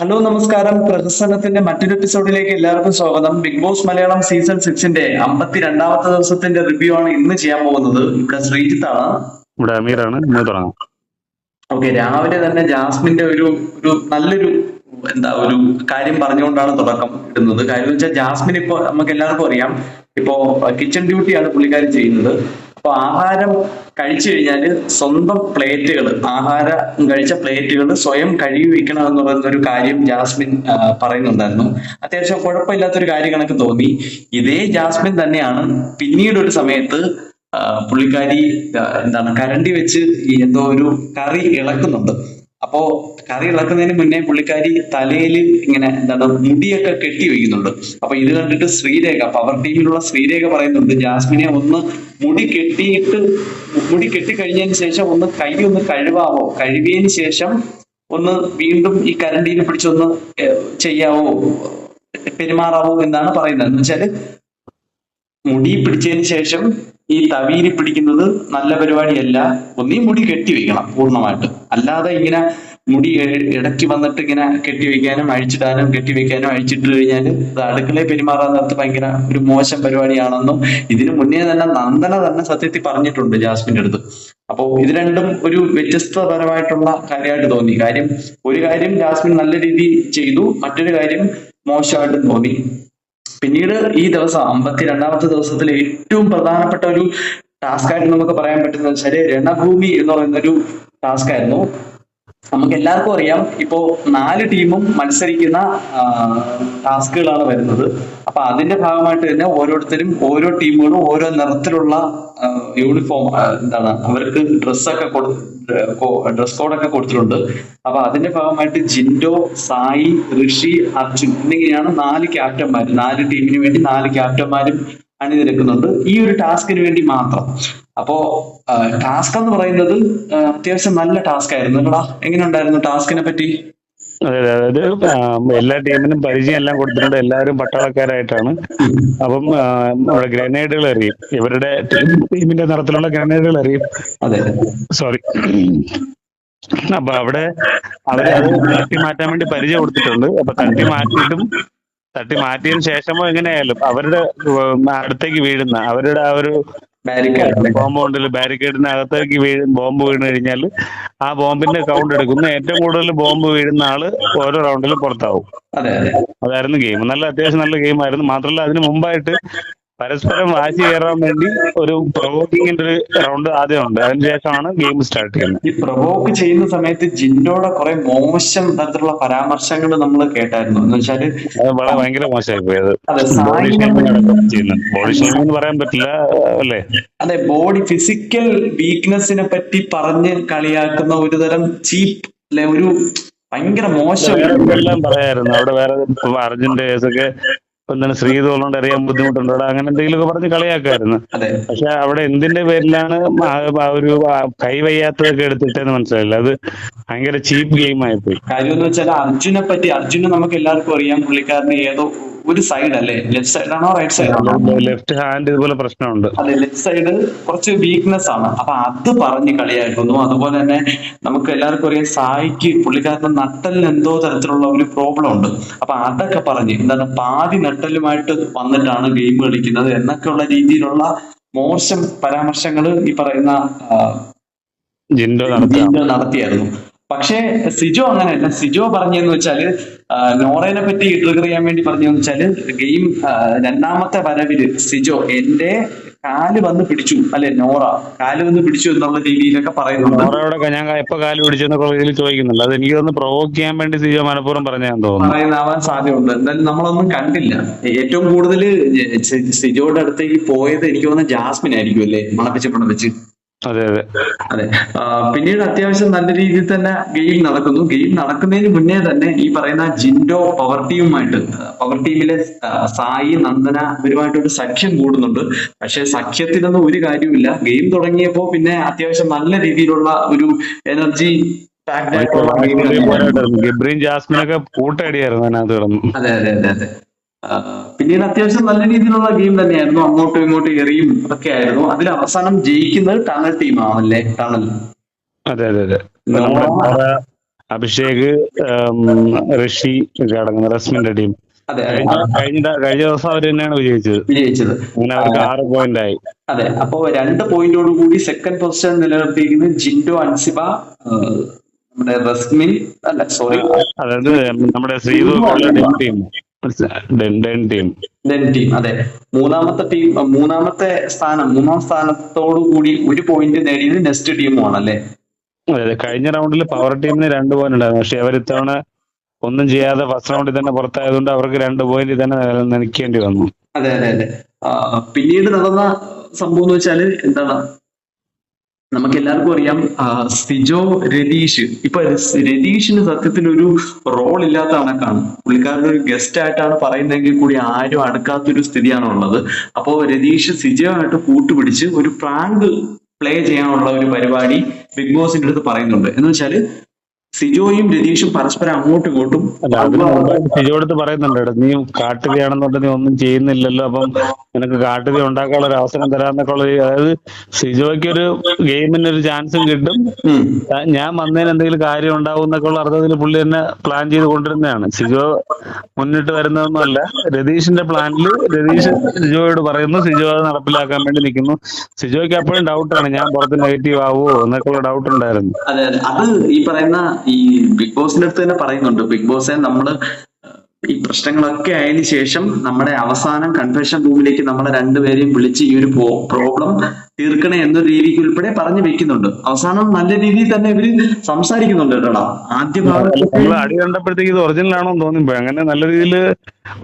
Hello നമസ്കാരം. പ്രഹസനത്തിന്റെ മറ്റൊരു എപ്പിസോഡിലേക്ക് എല്ലാവർക്കും സ്വാഗതം. ബിഗ് ബോസ് മലയാളം സീസൺ സിക്സിന്റെ അമ്പത്തിരണ്ടാമത്തെ ദിവസത്തിന്റെ റിവ്യൂ ആണ് ഇന്ന് ചെയ്യാൻ പോകുന്നത്. ഇവിടെ ശ്രീജിത്താണ് ഇവിടെ അമീറാണ്. തുടങ്ങാം. ഓക്കെ രാവിലെ തന്നെ ജാസ്മിന്റെ ഒരു ഒരു നല്ലൊരു എന്താ ഒരു കാര്യം പറഞ്ഞുകൊണ്ടാണ് തുടക്കം ഇടുന്നത്. കാര്യം വെച്ചാൽ ജാസ്മിൻ ഇപ്പൊ നമുക്ക് എല്ലാവർക്കും അറിയാം. ഇപ്പോ കിച്ചൺ ഡ്യൂട്ടിയാണ് പുള്ളിക്കാരി ചെയ്യുന്നത്. അപ്പൊ ആഹാരം കഴിച്ചു കഴിഞ്ഞാൽ സ്വന്തം പ്ലേറ്റുകൾ ആഹാരം കഴിച്ച പ്ലേറ്റുകൾ സ്വയം കഴുകി വെക്കണം എന്ന് പറയുന്ന ഒരു കാര്യം ജാസ്മിൻ പറയുന്നുണ്ടായിരുന്നു. അത്യാവശ്യം കുഴപ്പമില്ലാത്തൊരു കാര്യം കണക്ക് തോന്നി. ഇതേ ജാസ്മിൻ തന്നെയാണ് പിന്നീട് ഒരു സമയത്ത് പുള്ളിക്കാരി എന്താണ് കരണ്ടി വെച്ച് എന്തോ ഒരു കറി ഇളക്കുന്നുണ്ട്. അപ്പോ കറി ഇളക്കുന്നതിന് മുന്നേ പുള്ളിക്കാരി തലയിൽ ഇങ്ങനെ എന്താണ് മുടിയൊക്കെ കെട്ടി വയ്ക്കുന്നുണ്ട് അപ്പൊ ഇത് കണ്ടിട്ട് ശ്രീരേഖ പവർ ടീമിലുള്ള ശ്രീരേഖ പറയുന്നുണ്ട് ജാസ്മിനെ ഒന്ന് മുടി കെട്ടിയിട്ട് മുടി കെട്ടി കഴിഞ്ഞതിന് ശേഷം ഒന്ന് കൈ ഒന്ന് കഴുകാവോ? കഴുകിയതിന് ശേഷം ഒന്ന് വീണ്ടും ഈ കരണ്ടിയിൽ പിടിച്ചൊന്ന് ചെയ്യാവോ? പെരുമാറാവോ എന്നാണ് പറയുന്നത്. എന്ന് വെച്ചാൽ മുടി പിടിച്ചതിന് ശേഷം ഈ തവീരി പിടിക്കുന്നത് നല്ല പരിപാടിയല്ല. ഒന്നീ മുടി കെട്ടി വെക്കണം പൂർണമായിട്ട്. അല്ലാതെ ഇങ്ങനെ മുടി ഇടയ്ക്ക് വന്നിട്ട് ഇങ്ങനെ കെട്ടി വെക്കാനും അഴിച്ചിടാനും കെട്ടി വെക്കാനും അഴിച്ചിട്ട് കഴിഞ്ഞാൽ അത് അടുക്കളയിൽ പെരുമാറാൻ നേരത്ത് ഭയങ്കര ഒരു മോശം പരിപാടിയാണെന്നും ഇതിനു മുന്നേ തന്നെ നന്ദന തന്നെ സത്യത്തിൽ പറഞ്ഞിട്ടുണ്ട് ജാസ്മിന്റെ അടുത്ത്. അപ്പോൾ ഇത് രണ്ടും ഒരു വ്യത്യസ്തപരമായിട്ടുള്ള കാര്യമായിട്ട് തോന്നി. കാര്യം ഒരു കാര്യം ജാസ്മിൻ നല്ല രീതിയിൽ ചെയ്തു മറ്റൊരു കാര്യം മോശമായിട്ടും തോന്നി. പിന്നീട് ഈ ദിവസം അമ്പത്തിരണ്ടാമത്തെ ദിവസത്തിൽ ഏറ്റവും പ്രധാനപ്പെട്ട ഒരു ടാസ്ക് ആയിട്ട് നമുക്ക് പറയാൻ പറ്റുന്നത് വെച്ചാൽ രണഭൂമി എന്ന് പറയുന്ന ഒരു ടാസ്ക് ആയിരുന്നു. നമുക്ക് എല്ലാവർക്കും അറിയാം ഇപ്പോ നാല് ടീമും മത്സരിക്കുന്ന ടാസ്കുകളാണ് വരുന്നത്. അപ്പൊ അതിന്റെ ഭാഗമായിട്ട് തന്നെ ഓരോരുത്തരും ഓരോ ടീമുകളും ഓരോ നിറത്തിലുള്ള യൂണിഫോം എന്താണ് അവർക്ക് ഡ്രസ്സൊക്കെ കൊടു ഡ്രസ് കോഡൊക്കെ കൊടുത്തിട്ടുണ്ട്. അപ്പൊ അതിന്റെ ഭാഗമായിട്ട് ജിൻഡോ സായി ഋഷി അർജുൻ എന്നിങ്ങനെയാണ് നാല് ക്യാപ്റ്റന്മാർ നാല് ടീമിന് വേണ്ടി നാല് ക്യാപ്റ്റന്മാരും അണിനിരക്കുന്നുണ്ട്. ഈ ഒരു ടാസ്കിന് വേണ്ടി മാത്രം. അപ്പോ ടാസ്ക് എന്ന് പറയുന്നത് അത്യാവശ്യം നല്ല ടാസ്ക് ആയിരുന്നു. അല്ലടാ എങ്ങനെ ഉണ്ടായിരുന്നു ടാസ്കിനെ പറ്റി? അതെ അതെ അതായത് എല്ലാ ടീമിനും പരിചയം എല്ലാം കൊടുത്തിട്ടുണ്ട്. എല്ലാവരും പട്ടാളക്കാരായിട്ടാണ്. അപ്പം നമ്മുടെ ഗ്രനേഡുകൾ എറിയും. ഇവരുടെ ടീമിന്റെ നിറത്തിലുള്ള ഗ്രനേഡുകൾ എറിയും. സോറി. അപ്പൊ അവിടെ അവർ അത് തട്ടി മാറ്റാൻ വേണ്ടി പരിചയം കൊടുത്തിട്ടുണ്ട്. അപ്പൊ തട്ടി മാറ്റിയിട്ടും തട്ടി മാറ്റിയതിനു ശേഷമോ എങ്ങനെയായാലും അവരുടെ അടുത്തേക്ക് വീഴുന്ന അവരുടെ ആ ഒരു ബാരിക്കേഡ് കോമ്പൗണ്ടിൽ ബാരിക്കേഡിന് അകത്തേക്ക് വീഴ് ബോംബ് വീണ് കഴിഞ്ഞാൽ ആ ബോംബിന്റെ കൗണ്ട് എടുക്കുന്നു ഏറ്റവും കൂടുതൽ ബോംബ് വീഴുന്ന ആൾ ഓരോ റൗണ്ടിലും പുറത്താവും. അതെ അതെ. അതായിരുന്നു ഗെയിം നല്ല അത്യാവശ്യം നല്ല ഗെയിം ആയിരുന്നു. മാത്രമല്ല അതിന് മുമ്പായിട്ട് പരസ്പരം വാശി കയറാൻ വേണ്ടി ഒരു പ്രൊവോക്കിങ്ങിന്റെ ഒരു റൗണ്ട് ആദ്യം ഉണ്ട്. അതിനുശേഷമാണ് ഗെയിം സ്റ്റാർട്ട് ചെയ്യുന്നത്. ഈ പ്രൊവോക്ക് ചെയ്യുന്ന സമയത്ത് ജിൻഡോടെ കുറെ മോശം തരത്തിലുള്ള പരാമർശങ്ങൾ നമ്മൾ കേട്ടായിരുന്നു. എന്ന് വെച്ചാൽ വളരെ ഭയങ്കര മോശമായി പോയത് ബോഡി ഷേമിംഗ് എന്ന് പറയാൻ പറ്റില്ല അല്ലേ? അതെ ബോഡി ഫിസിക്കൽ വീക്ക്നെസ്സിനെ പറ്റി പറഞ്ഞ് കളിയാക്കുന്ന ഒരു തരം ചീപ്പ് അല്ലെ ഒരു ഭയങ്കര മോശം പറയായിരുന്നു? അവിടെ വേറെ അർജുന്റെ കേസൊക്കെ എന്താണ് ശ്രീതോളുണ്ട് അറിയാൻ ബുദ്ധിമുട്ടുണ്ടോ. അങ്ങനെ എന്തെങ്കിലുമൊക്കെ പറഞ്ഞ് കളിയാക്കായിരുന്നു പക്ഷെ അവിടെ എന്തിന്റെ പേരിലാണ് ഒരു കൈവയ്യാത്തതൊക്കെ എടുത്തിട്ടെന്ന് മനസ്സിലായില്ല. അത് ഭയങ്കര ചീപ്പ് ഗെയിം ആയിപ്പോയി. കാര്യം എന്ന് വെച്ചാൽ അർജുനെ പറ്റി അർജുനെ നമുക്ക് എല്ലാവർക്കും അറിയാം. പുള്ളിക്കാരന് ഏതോ ഒരു സൈഡ് അല്ലേ? ലെഫ്റ്റ് സൈഡ് ആണോ റൈറ്റ് സൈഡ് ആണോ? ലെഫ്റ്റ് ഹാൻഡ് ഇതുപോലെ പ്രശ്നമുണ്ട്. അതെ ലെഫ്റ്റ് സൈഡ് കുറച്ച് വീക്ക്നെസ് ആണ്. അപ്പൊ അത് പറഞ്ഞ് കളിയാക്കുന്നു. അതുപോലെ തന്നെ നമുക്ക് എല്ലാവർക്കും അറിയാം സായിക്ക് പുള്ളിക്കാരന്റെ നട്ടലിന് എന്തോ തരത്തിലുള്ള ഒരു പ്രോബ്ലം ഉണ്ട്. അപ്പൊ അതൊക്കെ പറഞ്ഞ് എന്താണ് പാതി നട്ടലുമായിട്ട് വന്നിട്ടാണ് ഗെയിം കളിക്കുന്നത് എന്നൊക്കെയുള്ള രീതിയിലുള്ള മോശം പരാമർശങ്ങൾ ഈ പറയുന്ന ജിൻഡോ നടത്തിയായിരുന്നു. പക്ഷേ സിജോ അങ്ങനെയല്ല. സിജോ പറഞ്ഞെന്ന് വെച്ചാൽ നോറേനെ പറ്റി ട്രിഗർ ചെയ്യാൻ വേണ്ടി പറഞ്ഞെന്ന് വെച്ചാൽ ഗെയിം രണ്ടാമത്തെ വരവിൽ സിജോ എന്റെ കാൽ വന്ന് പിടിച്ചു അല്ലെ നോറ കാൽ വന്ന് പിടിച്ചു എന്നുള്ള രീതിയിലൊക്കെ പറയുന്നുണ്ട്. ഞാൻ എപ്പോ കാൽ പിടിച്ചെന്നൊക്കെ രീതിയിൽ ചോദിക്കുന്നുണ്ട്. അത് എനിക്ക് ഒന്ന് പ്രൊവോക്ക് ചെയ്യാൻ വേണ്ടി സിജോ മനഃപൂർവം പറഞ്ഞാന്ന് തോന്നുന്നു. പറയുന്നാവാൻ സാധ്യതയുണ്ട്. എന്തായാലും നമ്മളൊന്നും കണ്ടില്ല. ഏറ്റവും കൂടുതൽ സിജോയുടെ അടുത്തേക്ക് പോയത് എനിക്ക് തോന്നുന്ന ജാസ്മിൻ ആയിരിക്കും അല്ലേ? മണപ്പിച്ച് മണപ്പിച്ച് അതെ അതെ. അതെ. പിന്നീട് അത്യാവശ്യം നല്ല രീതിയിൽ തന്നെ ഗെയിം നടക്കുന്നു. ഗെയിം നടക്കുന്നതിന് മുന്നേ തന്നെ ഈ പറയുന്ന ജിൻഡോ പവർ ടീമുമായിട്ട് പവർ ടീമിലെ സായി നന്ദന ഇവരുമായിട്ടൊരു സഖ്യം കൂടുന്നുണ്ട്. പക്ഷെ സഖ്യത്തിനൊന്നും ഒരു കാര്യമില്ല ഗെയിം തുടങ്ങിയപ്പോ പിന്നെ അത്യാവശ്യം നല്ല രീതിയിലുള്ള ഒരു എനർജി. ഗിബ്രീൻ ജാസ്മിനൊക്കെ കൂട്ടടിയായിരുന്നു അതിനകത്ത് കിടന്നു. അതെ അതെ അതെ അതെ. പിന്നീട് അത്യാവശ്യം നല്ല രീതിയിലുള്ള ഗെയിം തന്നെയായിരുന്നു. അങ്ങോട്ടും ഇങ്ങോട്ടും എറിയും ഒക്കെ ആയിരുന്നു. അതിൽ അവസാനം ജയിക്കുന്നത് ടണൽ ടീമാണല്ലേ ടണൽ അതെ അതെ അതെ. അഭിഷേക് ഋഷി അടങ്ങുന്ന റസ്മിന്റെ ടീം കഴിഞ്ഞ കഴിഞ്ഞ ദിവസം അവർ തന്നെയാണ് വിജയിച്ചത്. വിജയിച്ചത്. അങ്ങനെ അവർക്ക് ആറ് പോയിന്റ് ആയി. അതെ അപ്പോ രണ്ട് പോയിന്റോട് കൂടി സെക്കൻഡ് പൊസിഷൻ നിലനിർത്തിയിരിക്കുന്നത് ജിൻഡോ അൻസിബ നമ്മുടെ റസ്മിൻ അല്ല സോറി അതായത് നമ്മുടെ ശ്രീതു ടീം ഡെൻ ടീം. അതെ. മൂന്നാമത്തെ ടീം മൂന്നാമത്തെ സ്ഥാനം മൂന്നാം സ്ഥാനത്തോടു കൂടി ഒരു പോയിന്റ് നേടിയത് നെക്സ്റ്റ് ടീമുമാണ് അല്ലെ അതെ. കഴിഞ്ഞ റൗണ്ടിൽ പവർ ടീമിന് രണ്ട് പോയിന്റ് ഉണ്ടായിരുന്നു. പക്ഷെ അവർ ഇത്തവണ ഒന്നും ചെയ്യാതെ ഫസ്റ്റ് റൗണ്ടിൽ തന്നെ പുറത്തായതുകൊണ്ട് അവർക്ക് രണ്ട് പോയിന്റ് തന്നെ നിൽക്കേണ്ടി വന്നു. അതെ അതെ അതെ. പിന്നീട് നടന്ന സംഭവം എന്ന് വെച്ചാൽ എന്താണ്? നമുക്ക് എല്ലാവർക്കും അറിയാം സിജോ രതീഷ്. ഇപ്പൊ രതീഷിന് സത്യത്തിന് ഒരു റോൾ ഇല്ലാത്ത കണക്കാണ്. പുള്ളിക്കാരൻ ഒരു ഗസ്റ്റ് ആയിട്ടാണ് പറയുന്നതെങ്കിൽ കൂടി ആരും അടുക്കാത്തൊരു സ്ഥിതിയാണ് ഉള്ളത്. അപ്പോ രതീഷ് സിജോയായിട്ട് കൂട്ടുപിടിച്ച് ഒരു പ്രാങ്ക് പ്ലേ ചെയ്യാനുള്ള ഒരു പരിപാടി ബിഗ് ബോസിന്റെ അടുത്ത് പറയുന്നുണ്ട്. എന്ന് വെച്ചാൽ സിജോയും രതീഷും പരസ്പരം അങ്ങോട്ടും ഇങ്ങോട്ടും സിജോടുത്ത് പറയുന്നുണ്ട് നീ കാട്ടുകയാണെന്നുണ്ട് നീ ഒന്നും ചെയ്യുന്നില്ലല്ലോ അപ്പം നിനക്ക് കാട്ടുക ഉണ്ടാക്കാനുള്ള ഒരു അവസരം തരാന്നൊക്കെ ഉള്ള അതായത് സിജോയ്ക്ക് ഒരു ഗെയിമിന് ഒരു ചാൻസും കിട്ടും ഞാൻ വന്നതിന് എന്തെങ്കിലും കാര്യം ഉണ്ടാവും എന്നൊക്കെ ഉള്ള അർത്ഥത്തിൽ പുള്ളി തന്നെ പ്ലാൻ ചെയ്ത് കൊണ്ടിരുന്നതാണ് സിജോ മുന്നിട്ട് വരുന്നതൊന്നുമല്ല. രതീഷിന്റെ പ്ലാനിൽ രതീഷ് സിജോയോട് പറയുന്നു. സിജോ അത് നടപ്പിലാക്കാൻ വേണ്ടി നിൽക്കുന്നു. സിജോയ്ക്ക് അപ്പോഴും ഡൗട്ടാണ് ഞാൻ പുറത്ത് നെഗറ്റീവ് ആവുമോ എന്നൊക്കെ ഉള്ള ഡൗട്ട് ഉണ്ടായിരുന്നു. അതെ അതെ. അത് ഈ പറയുന്ന ഈ ബിഗ് ബോസിന്റെ അടുത്ത് തന്നെ പറയുന്നുണ്ട്. ബിഗ് ബോസെ നമ്മൾ ഈ പ്രശ്നങ്ങളൊക്കെ ആയതിനു ശേഷം നമ്മുടെ അവസാനം കൺഫെഷൻ റൂമിലേക്ക് നമ്മളെ രണ്ടുപേരെയും വിളിച്ച് ഈ ഒരു പ്രോബ്ലം തീർക്കണേ എന്ന രീതിക്ക് ഉൾപ്പെടെ പറഞ്ഞു വെക്കുന്നുണ്ട്. അവസാനം നല്ല രീതിയിൽ തന്നെ ഇവർ സംസാരിക്കുന്നുണ്ട് കേട്ടോടാ. ആദ്യ അടി കണ്ടപ്പോഴത്തേക്ക് ഇത് ഒറിജിനൽ ആണോ തോന്നി അങ്ങനെ നല്ല രീതിയിൽ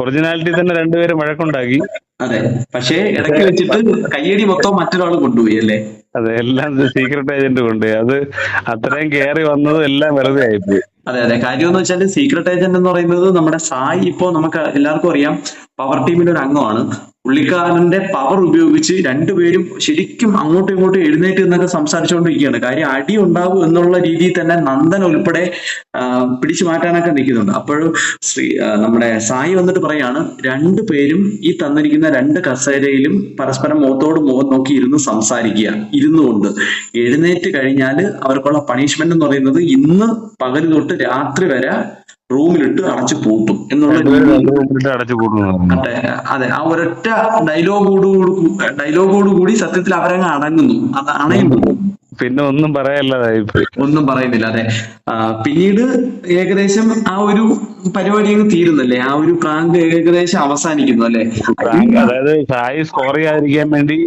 ഒറിജിനാലിറ്റി തന്നെ രണ്ടുപേരും വഴക്കുണ്ടാക്കി. അതെ. പക്ഷേ ഇടയ്ക്ക് വെച്ചിട്ട് കയ്യടി മൊത്തം മറ്റൊരാൾ കൊണ്ടുപോയി അല്ലേ? അതെ എല്ലാം സീക്രട്ട് ഏജന്റ് കൊണ്ട് അത് അത്രയും കയറി വന്നത് എല്ലാം വെറുതെ ആയിപ്പോയി. അതെ അതെ. കാര്യം എന്ന് വെച്ചാൽ സീക്രട്ട് ഏജന്റ് എന്ന് പറയുന്നത് നമ്മുടെ സായി ഇപ്പോ നമുക്ക് എല്ലാവർക്കും അറിയാം. പവർ ടീമിന്റെ ഒരു അംഗമാണ്. പുള്ളിക്കാരന്റെ പവർ ഉപയോഗിച്ച് രണ്ടുപേരും ശരിക്കും അങ്ങോട്ടും ഇങ്ങോട്ടും എഴുന്നേറ്റ് എന്നൊക്കെ സംസാരിച്ചുകൊണ്ടിരിക്കുകയാണ്. കാര്യം അടി ഉണ്ടാവും എന്നുള്ള രീതിയിൽ തന്നെ നന്ദൻ ഉൾപ്പെടെ പിടിച്ചു മാറ്റാനൊക്കെ നിൽക്കുന്നുണ്ട്. അപ്പോഴും ശ്രീ നമ്മുടെ സായി വന്നിട്ട് പറയാണ് രണ്ടുപേരും ഈ തന്നിരിക്കുന്ന രണ്ട് കസേരയിലും പരസ്പരം മുഖത്തോട് മുഖം നോക്കി ഇരുന്ന് സംസാരിക്കുക ഇരുന്നു കൊണ്ട് എഴുന്നേറ്റ് കഴിഞ്ഞാൽ അവർക്കുള്ള പണിഷ്മെന്റ് എന്ന് പറയുന്നത് ഇന്ന് പകൽ തൊട്ട് രാത്രി വരെ റൂമിലിട്ട് അടച്ചു പൂട്ടും എന്നുള്ള അതെ ആ ഒരൊറ്റ ഡയലോഗോട് ഡയലോഗോട് കൂടി സത്യത്തിൽ അവരങ്ങ് അടങ്ങുന്നു. അത് അണയുന്നു. പിന്നെ ഒന്നും പറയാനില്ലാതായിപ്പോയി ഒന്നും പറയുന്നില്ല അതെ. പിന്നീട് ഏകദേശം ആ ഒരു പരിപാടി അങ്ങ് തീരുന്നല്ലേ? ആ ഒരു പ്രാങ്ക് ഏകദേശം അവസാനിക്കുന്നു അല്ലെ? പ്രാങ്ക് അതായത് സായി സ്കോർ ചെയ്യാതിരിക്കാൻ വേണ്ടി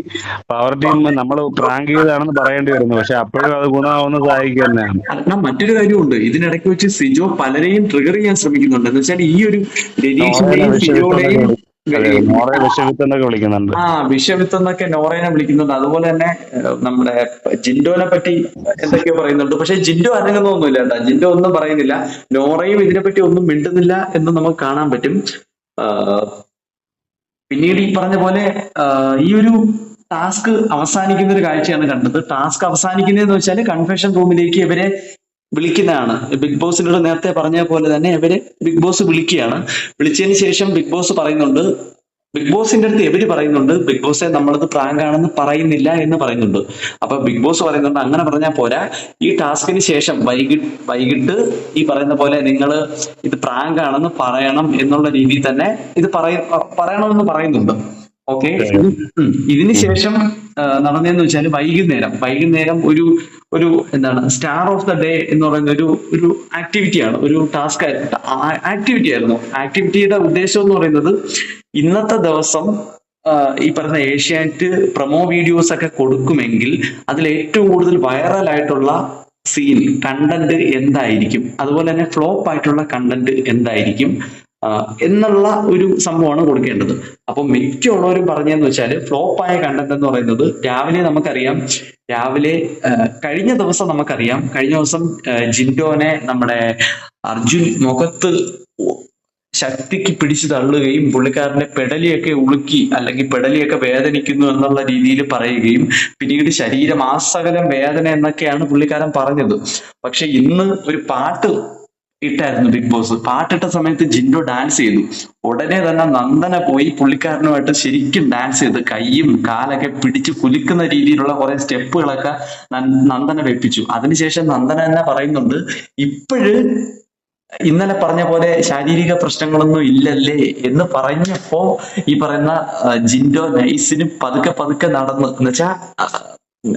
പവർ ടീം നമ്മൾ പ്രാങ്ക് ചെയ്താണെന്ന് പറയേണ്ടി വരുന്നു. പക്ഷെ അപ്പോഴും അത് ഗുണമാവുന്ന സായിക്ക് തന്നെയാണ്. കാരണം മറ്റൊരു കാര്യമുണ്ട്. ഇതിനിടയ്ക്ക് വെച്ച് സിജോ പലരെയും ട്രിഗർ ചെയ്യാൻ ശ്രമിക്കുന്നുണ്ട്. എന്ന് വെച്ചാൽ ഈ ഒരു രതീഷിന്റെയും സിജോയുടെയും വിളിക്കുന്നുണ്ട്. ആ വിഷവിത്ത് എന്നൊക്കെ നോറേനെ വിളിക്കുന്നുണ്ട്. അതുപോലെ തന്നെ നമ്മുടെ ജിൻഡോനെ പറ്റി എന്തൊക്കെയോ പറയുന്നുണ്ട്. പക്ഷെ ജിൻഡോ അനങ്ങുന്നൊന്നുമില്ല കേട്ടോ. ജിൻഡോ ഒന്നും പറയുന്നില്ല. നോറയും ഇതിനെപ്പറ്റി ഒന്നും മിണ്ടുന്നില്ല എന്ന് നമുക്ക് കാണാൻ പറ്റും. പിന്നീട് ഈ പറഞ്ഞ പോലെ ഈ ഒരു ടാസ്ക് അവസാനിക്കുന്ന ഒരു കാഴ്ചയാണ് കണ്ടത്. ടാസ്ക് അവസാനിക്കുന്നതെന്ന് വെച്ചാൽ കൺഫെഷൻ റൂമിലേക്ക് ഇവരെ വിളിക്കുന്നതാണ്. ബിഗ് ബോസിനോട് നേരത്തെ പറഞ്ഞ പോലെ തന്നെ ഇവർ ബിഗ് ബോസ് വിളിക്കുകയാണ്. വിളിച്ചതിന് ശേഷം ബിഗ് ബോസ് പറയുന്നുണ്ട് ബിഗ് ബോസിന്റെ അടുത്ത് എവര് പറയുന്നുണ്ട് ബിഗ് ബോസെ നമ്മളത് പ്രാങ്ക് ആണെന്ന് പറയുന്നില്ല എന്ന് പറയുന്നുണ്ട്. അപ്പൊ ബിഗ് ബോസ് പറയുന്നുണ്ട് അങ്ങനെ പറഞ്ഞാൽ പോരാ. ഈ ടാസ്കിന് ശേഷം വൈകിട്ട് വൈകിട്ട് ഈ പറയുന്ന പോലെ നിങ്ങൾ ഇത് പ്രാങ്ക് ആണെന്ന് പറയണം എന്നുള്ള രീതിയിൽ തന്നെ ഇത് പറയ പറയണമെന്ന് പറയുന്നുണ്ട്. ഓക്കെ ഇതിന് ശേഷം നടന്നതെന്ന് വെച്ചാൽ വൈകുന്നേരം. വൈകുന്നേരം ഒരു ഒരു എന്താണ് സ്റ്റാർ ഓഫ് ദ ഡേ എന്ന് പറയുന്ന ഒരു ഒരു ആക്ടിവിറ്റിയാണ് ഒരു ടാസ്ക് ആക്ടിവിറ്റി ആയിരുന്നു ആക്ടിവിറ്റിയുടെ ഉദ്ദേശം എന്ന് പറയുന്നത് ഇന്നത്തെ ദിവസം ഈ പറയുന്ന ഏഷ്യാനെറ്റ് പ്രൊമോ വീഡിയോസ് ഒക്കെ കൊടുക്കുമെങ്കിൽ അതിൽ ഏറ്റവും കൂടുതൽ വൈറലായിട്ടുള്ള ആയിട്ടുള്ള സീൻ കണ്ടന്റ് എന്തായിരിക്കും? അതുപോലെ തന്നെ ഫ്ലോപ്പ് ആയിട്ടുള്ള കണ്ടന്റ് എന്തായിരിക്കും? എന്നുള്ള ഒരു സംഭവമാണ് കൊടുക്കേണ്ടത്. അപ്പൊ മിക്കുള്ളവരും പറഞ്ഞതെന്ന് വെച്ചാൽ ആയ കണ്ടന്റ് എന്ന് പറയുന്നത് രാവിലെ നമുക്കറിയാം. രാവിലെ കഴിഞ്ഞ ദിവസം നമുക്കറിയാം. കഴിഞ്ഞ ദിവസം ജിൻഡോനെ നമ്മുടെ അർജുൻ മുഖത്ത് ശക്തിക്ക് പിടിച്ചു തള്ളുകയും പുള്ളിക്കാരന്റെ പെടലിയൊക്കെ ഉളുക്കി അല്ലെങ്കിൽ പെടലിയൊക്കെ വേദനിക്കുന്നു എന്നുള്ള രീതിയിൽ പറയുകയും പിന്നീട് ശരീരം ആസകലം വേദന എന്നൊക്കെയാണ് പുള്ളിക്കാരൻ പറഞ്ഞത്. പക്ഷെ ഇന്ന് ഒരു പാട്ട് ഇട്ടായിരുന്നു ബിഗ് ബോസ് പാട്ടിട്ട സമയത്ത് ജിൻഡോ ഡാൻസ് ചെയ്തു. ഉടനെ തന്നെ നന്ദന പോയി പുള്ളിക്കാരനുമായിട്ട് ശരിക്കും ഡാൻസ് ചെയ്ത് കൈയും കാലൊക്കെ പിടിച്ച് കുലുക്കുന്ന രീതിയിലുള്ള കുറെ സ്റ്റെപ്പുകളൊക്കെ നന്ദന വെപ്പിച്ചു. അതിനുശേഷം നന്ദന തന്നെ പറയുന്നുണ്ട് ഇപ്പോഴ് ഇന്നലെ പറഞ്ഞ പോലെ ശാരീരിക പ്രശ്നങ്ങളൊന്നും ഇല്ലല്ലേ? എന്ന് പറഞ്ഞപ്പോ ഈ പറയുന്ന ജിൻഡോ നൈസിന് പതുക്കെ പതുക്കെ നടന്നു. എന്നുവെച്ചാ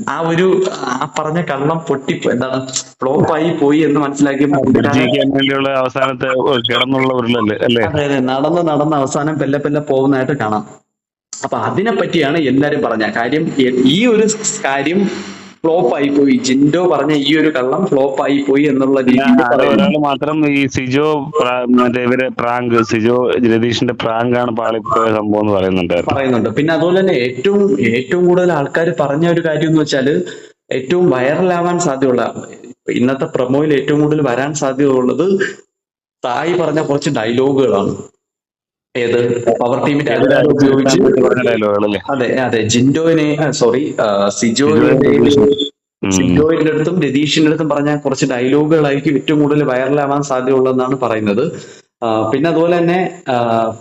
ആ, ഒരു ആ പറഞ്ഞ കള്ളം പൊട്ടി എന്താണ് ഫ്ലോപ്പ് ആയി പോയി എന്ന് മനസ്സിലാക്കിയപ്പോൾ അവസാനത്തെ കിടന്നുള്ള ഉരുളല്ലേ അല്ലേ? അതെ അതെ നടന്ന് നടന്ന് അവസാനം പെല്ലെ പെല്ല പോകുന്നതായിട്ട് കാണാം. അപ്പൊ അതിനെ പറ്റിയാണ് എല്ലാരും പറഞ്ഞ കാര്യം ഈ ഒരു കാര്യം ഫ്ലോപ്പ് ആയി പോയി ജിൻഡോ പറഞ്ഞ ഈ ഒരു കള്ളം ഫ്ലോപ്പ് ആയി പോയി എന്നുള്ള രീതിയിൽ മാത്രം ഈ സിജോ മറ്റേ ഇവരെ പ്രാങ്ക് സിജോ രതീഷിന്റെ പ്രാങ്കാണ് പാളിപ്പോയ സംഭവം എന്ന് പറയുന്നുണ്ടായിരുന്നു. പറയുന്നുണ്ട്. പിന്നെ അതുപോലെ തന്നെ ഏറ്റവും ഏറ്റവും കൂടുതൽ ആൾക്കാർ പറഞ്ഞ ഒരു കാര്യം എന്ന് വെച്ചാൽ ഏറ്റവും വൈറലാവാൻ സാധ്യതയുള്ള ഇന്നത്തെ പ്രൊമോയിൽ ഏറ്റവും കൂടുതൽ വരാൻ സാധ്യതയുള്ളത് തായി പറഞ്ഞ കുറച്ച് ഡയലോഗുകളാണ്. ഏത്? പവർ ടീമിന്റെ അതെ അതെ. ജിൻഡോയിനെ സോറി സിജോയുടെ ഉം. അടുത്തും രതീഷിന്റെ അടുത്തും പറഞ്ഞ കുറച്ച് ഡയലോഗുകളായിരിക്കും ഏറ്റവും കൂടുതൽ വൈറലാവാൻ സാധ്യതയുള്ളതെന്നാണ് പറയുന്നത്. പിന്നെ അതുപോലെ തന്നെ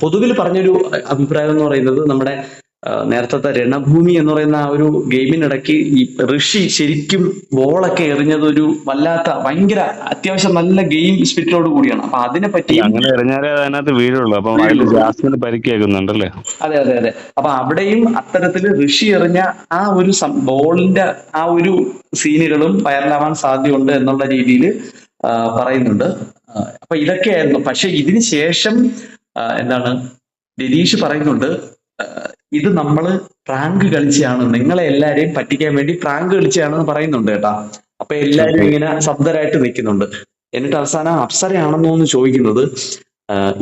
പൊതുവിൽ പറഞ്ഞൊരു അഭിപ്രായം എന്ന് പറയുന്നത് നമ്മുടെ നേരത്തെ രണഭൂമി എന്ന് പറയുന്ന ആ ഒരു ഗെയിമിനിടയ്ക്ക് ഈ ഋഷി ശരിക്കും ബോളൊക്കെ എറിഞ്ഞത് ഒരു വല്ലാത്ത ഭയങ്കര അത്യാവശ്യം നല്ല ഗെയിം സ്പിരിറ്റോട് കൂടിയാണ്. അപ്പൊ അതിനെ പറ്റി അങ്ങനെ എറിഞ്ഞാലേ അതിനകത്ത് വീഴുള്ളൂ. അപ്പൊ ജാസ്മിന് പരിക്കേക്കുന്നുണ്ടല്ലേ അതെ അതെ അതെ. അപ്പൊ അവിടെയും അത്തരത്തിൽ ഋഷി എറിഞ്ഞ ആ ഒരു ബോളിന്റെ ആ ഒരു സീനുകളും വൈറലാവാൻ സാധ്യതയുണ്ട് എന്നുള്ള രീതിയിൽ പറയുന്നുണ്ട്. അപ്പൊ ഇതൊക്കെയായിരുന്നു. പക്ഷെ ഇതിന് ശേഷം എന്താണ് രതീഷ് പറയുന്നുണ്ട് ഇത് നമ്മൾ പ്രാങ്ക് കളിച്ചാണ്. നിങ്ങളെ എല്ലാരെയും പറ്റിക്കാൻ വേണ്ടി പ്രാങ്ക് കളിച്ചാണെന്ന് പറയുന്നുണ്ട് കേട്ടാ. അപ്പൊ എല്ലാരും ഇങ്ങനെ ശബ്ദരായിട്ട് നിൽക്കുന്നുണ്ട്. എന്നിട്ട് അവസാനം അപ്സരയാണെന്നോ എന്ന് ചോദിക്കുന്നത്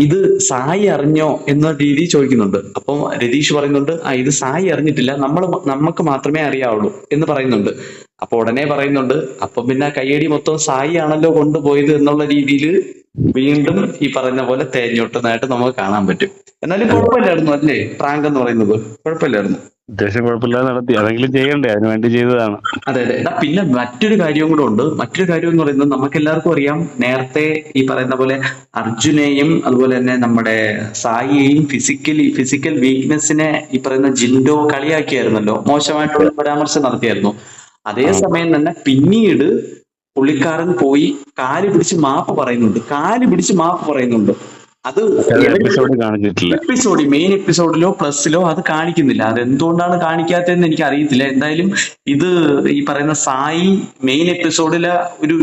ഇത് സായി അറിഞ്ഞോ എന്ന രീതി ചോദിക്കുന്നുണ്ട്. അപ്പം രതീഷ് പറയുന്നുണ്ട് ആ ഇത് സായി അറിഞ്ഞിട്ടില്ല. നമ്മൾ നമുക്ക് മാത്രമേ അറിയാവുള്ളൂ എന്ന് പറയുന്നുണ്ട്. അപ്പൊ ഉടനെ പറയുന്നുണ്ട് അപ്പം പിന്നെ കയ്യടി മൊത്തം സായി ആണല്ലോ കൊണ്ടുപോയത് എന്നുള്ള രീതിയിൽ വീണ്ടും ഈ പറഞ്ഞ പോലെ തേഞ്ഞൊട്ടുന്നതായിട്ട് നമുക്ക് കാണാൻ പറ്റും. എന്നാലും കുഴപ്പമില്ലായിരുന്നു അല്ലേ? പ്രാങ്ക് എന്ന് പറയുന്നത് കുഴപ്പമില്ലായിരുന്നു. അത്യാവശ്യം കുഴപ്പമില്ലാതെ നടത്തി. അതെങ്കിലും ചെയ്യണ്ടേ? അതിനു വേണ്ടി ചെയ്തതാണ്. അതെ അതെ. എന്നാ പിന്നെ മറ്റൊരു കാര്യവും കൂടെ ഉണ്ട്. മറ്റൊരു കാര്യം എന്ന് പറയുന്നത് നമുക്ക് എല്ലാവർക്കും അറിയാം. നേരത്തെ ഈ പറയുന്ന പോലെ അർജുനെയും അതുപോലെ തന്നെ നമ്മുടെ സായിയെയും ഫിസിക്കലി ഫിസിക്കൽ വീക്ക്നെസ്സിനെ ഈ പറയുന്ന ജിൻഡോ കളിയാക്കിയായിരുന്നല്ലോ. മോശമായിട്ടുള്ള പരാമർശം നടത്തിയായിരുന്നു. അതേസമയം തന്നെ പിന്നീട് പുള്ളിക്കാരൻ പോയി കാൽ പിടിച്ച് മാപ്പ് പറയുന്നുണ്ട്. കാൽ പിടിച്ച് മാപ്പ് പറയുന്നുണ്ട്. അത് എപ്പിസോഡ് മെയിൻ എപ്പിസോഡിലോ പ്ലസിലോ അത് കാണിക്കുന്നില്ല. അത് എന്തുകൊണ്ടാണ് കാണിക്കാത്തതെന്ന് എനിക്ക് അറിയത്തില്ല എന്തായാലും ഇത് ഈ പറയുന്ന സായി മെയിൻ എപ്പിസോഡിലെ ഒരു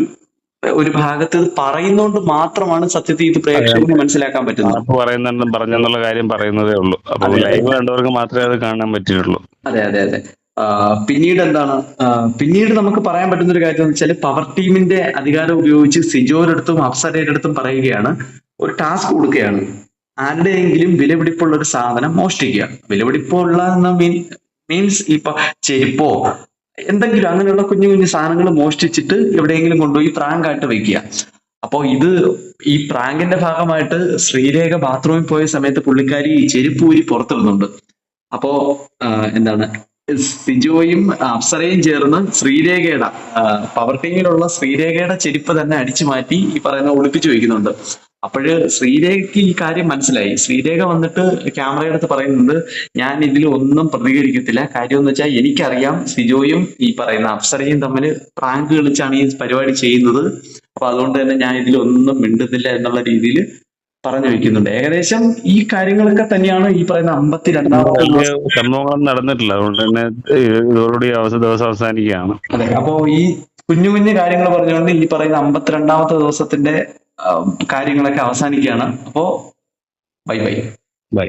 ഒരു ഭാഗത്ത് ഇത് പറയുന്നോണ്ട് മാത്രമാണ് സത്യത്തിൽ ഇത് പ്രേക്ഷകർക്ക് മനസ്സിലാക്കാൻ പറ്റുന്നത്. പറയുന്നുണ്ടെന്ന് പറഞ്ഞെന്നുള്ള കാര്യം പറയുന്നതേ ഉള്ളൂ. അപ്പൊ ലൈവ് കണ്ടവർക്ക് മാത്രമേ അത് കാണാൻ പറ്റിയുള്ളൂ അതെ അതെ അതെ. പിന്നീട് എന്താണ്? പിന്നീട് നമുക്ക് പറയാൻ പറ്റുന്ന ഒരു കാര്യം എന്ന് വെച്ചാൽ പവർ ടീമിന്റെ അധികാരം ഉപയോഗിച്ച് സിജോയുടെ അടുത്തും അപ്സരയുടെ അടുത്തും പറയുകയാണ്. ഒരു ടാസ്ക് കൊടുക്കുകയാണ്. ആരുടെയെങ്കിലും വിലപിടിപ്പുള്ള ഒരു സാധനം മോഷ്ടിക്കുക. വിലപിടിപ്പുള്ള മീൻസ് ഇപ്പൊ ചെരുപ്പോ എന്തെങ്കിലും അങ്ങനെയുള്ള കുഞ്ഞു കുഞ്ഞു സാധനങ്ങൾ മോഷ്ടിച്ചിട്ട് എവിടെയെങ്കിലും കൊണ്ടുപോയി പ്രാങ്കായിട്ട് വെക്കുക. അപ്പോൾ ഇത് ഈ പ്രാങ്കിന്റെ ഭാഗമായിട്ട് ശ്രീരേഖ ബാത്റൂമിൽ പോയ സമയത്ത് പുള്ളിക്കാരി ചെരുപ്പൂരി പുറത്തിടുന്നുണ്ട്. അപ്പോ എന്താണ്? സിജോയും അപ്സരയും ചേർന്ന് ശ്രീരേഖയുടെ പവർ ടീമിലുള്ള ശ്രീരേഖയുടെ ചെരുപ്പ് തന്നെ അടിച്ചു മാറ്റി ഈ പറയുന്ന ഒളിപ്പിച്ചു വയ്ക്കുന്നുണ്ട്. അപ്പോഴ് ശ്രീരേഖയ്ക്ക് ഈ കാര്യം മനസ്സിലായി. ശ്രീരേഖ വന്നിട്ട് ക്യാമറയുടെ അടുത്ത് പറയുന്നുണ്ട് ഞാൻ ഇതിൽ ഒന്നും പ്രതികരിക്കത്തില്ല. കാര്യം എന്ന് വെച്ചാൽ എനിക്കറിയാം സിജോയും ഈ പറയുന്ന അപ്സരയും തമ്മിൽ പ്രാങ്ക് കളിച്ചാണ് ഈ പരിപാടി ചെയ്യുന്നത്. അപ്പൊ അതുകൊണ്ട് തന്നെ ഞാൻ ഇതിൽ ഒന്നും മിണ്ടുന്നില്ല എന്നുള്ള രീതിയിൽ പറഞ്ഞു വെക്കുന്നുണ്ട്. ഏകദേശം ഈ കാര്യങ്ങളൊക്കെ തന്നെയാണ് ഈ പറയുന്ന അമ്പത്തി രണ്ടാമത്തെ വലിയ സംഭവങ്ങളൊന്നും നടന്നിട്ടില്ല. അതുകൊണ്ട് തന്നെ ഇതോടുകൂടി ദിവസം അവസാനിക്കുകയാണ്. അതെ അപ്പോ ഈ കുഞ്ഞു കുഞ്ഞു കാര്യങ്ങൾ പറഞ്ഞുകൊണ്ട് ഈ പറയുന്ന അമ്പത്തിരണ്ടാമത്തെ ദിവസത്തിന്റെ കാര്യങ്ങളൊക്കെ അവസാനിക്കുകയാണ്. അപ്പോ ബൈ ബൈ. ബൈ.